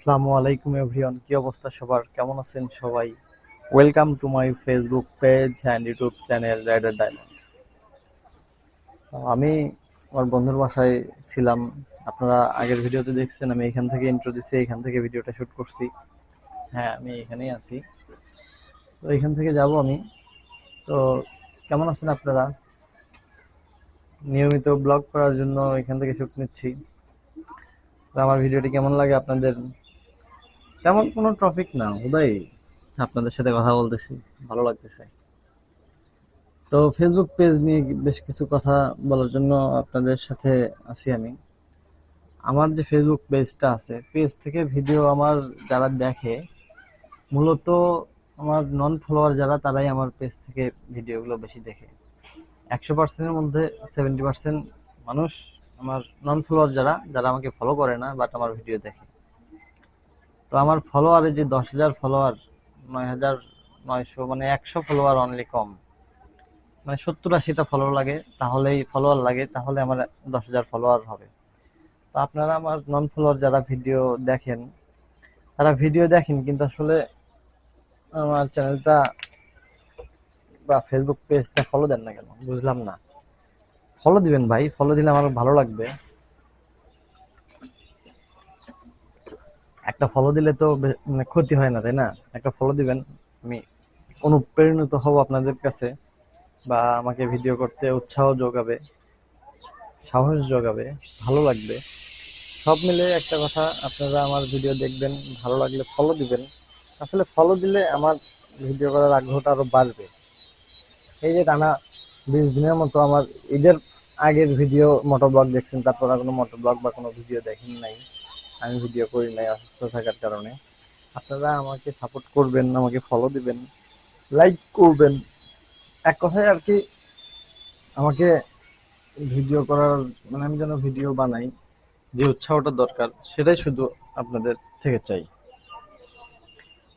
আসসালামু আলাইকুম এভরিওয়ান, কি অবস্থা সবার? কেমন আছেন সবাই? Welcome to my Facebook page and YouTube channel Rider Diamond আমি আমার বন্ধুর বাসায় ছিলাম। আপনারা আগের ভিডিওতে দেখছেন, আমি এখান থেকে ইন্ট্রো দিছি, এখান থেকে ভিডিওটা শুট করছি। হ্যাঁ আমি এখানেই আছি। তো এখান থেকে যাব আমি। তো কেমন আছেন আপনারা? নিয়মিত ব্লগ করার জন্য এখান থেকে শুট নিচ্ছি। তো আমার ভিডিওটি কেমন লাগে আপনাদের? তেমন কোনো টপিক না, উদয়। আপনাদের সাথে কথা বলতেছি, ভালো লাগতেছে। তো ফেসবুক পেজ নিয়ে বেশ কিছু কথা বলার জন্য আপনাদের সাথে আছি আমি। আমার যে ফেসবুক পেজটা আছে পেজ থেকে ভিডিও আমার যারা দেখে, মূলত আমার নন ফলোয়ার যারা, তারাই আমার পেজ থেকে ভিডিওগুলো বেশি দেখে। একশো পার্সেন্টের মধ্যে সেভেন্টি পার্সেন্ট মানুষ আমার নন ফলোয়ার যারা যারা আমাকে ফলো করে না বাট আমার ভিডিও দেখে। তো আমার ফলোয়ারে যে দশ হাজার ফলোয়ার নয় হাজার নয়শো মানে একশো ফলোয়ার অনলি কম। মানে সত্তর আশিটা ফলোয়ার লাগে, তাহলেই ফলোয়ার লাগে, তাহলে আমার দশ হাজার ফলোয়ার হবে। তো আপনারা আমার নন ফলোয়ার যারা ভিডিও দেখেন, তারা ভিডিও দেখেন, কিন্তু আসলে আমার চ্যানেলটা বা ফেসবুক পেজটা ফলো দেন না কেন? বুঝলাম না। ফলো দিবেন ভাই ফলো দিলে আমার ভালো লাগবে। একটা ফলো দিলে তো মানে ক্ষতি হয় না, তাই না? একটা ফলো দিবেন। আমি অনুপ্রেরণিত হব আপনাদের কাছে বা আমাকে ভিডিও করতে উৎসাহ যোগাবে, সাহস যোগাবে, ভালো লাগবে। সব মিলে একটা কথা, আপনারা আমার ভিডিও দেখবেন, ভালো লাগলে ফলো দিবেন। আসলে ফলো দিলে আমার ভিডিও করার আগ্রহটা আরও বাড়বে। এই যে টানা বিশ দিনের মতো আমার ঈদের আগের ভিডিও মোটর ব্লগ দেখছেন, তারপর আর কোনো মোটর ব্লগ বা কোনো ভিডিও দেখেন নাই। আমি ভিডিও করি নাই, অসুস্থ থাকার কারণে। আপনারা আমাকে সাপোর্ট করবেন, আমাকে ফলো দিবেন লাইক করবেন। এক কথায় আর কি, আমাকে ভিডিও করার মানে আমি যেন ভিডিও বানাই, যে উৎসাহটা দরকার, সেটাই শুধু আপনাদের থেকে চাই।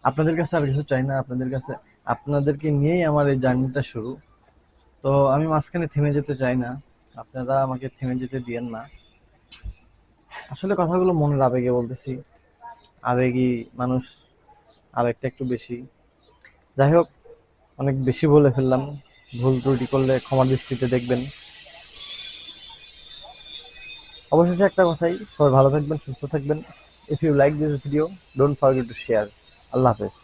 আপনাদের কাছে আর কিছু চাই না, আপনাদের কাছে, আপনাদেরকে নিয়েই আমার এই জার্নিটা শুরু। তো আমি মাঝখানে থেমে যেতে চাই না, আপনারা আমাকে থেমে যেতে দিয়েন না। আসলে কথাগুলো মনের আবেগে বলতেছি। আবেগী মানুষ আবেগটা একটু বেশি। যাই হোক, অনেক বেশি বলে ফেললাম। ভুল ত্রুটি করলে ক্ষমার দৃষ্টিতে দেখবেন। অবশেষে একটা কথাই, সবাই ভালো থাকবেন, সুস্থ থাকবেন। If you like this video don't forget to share আল্লাহ হাফেজ।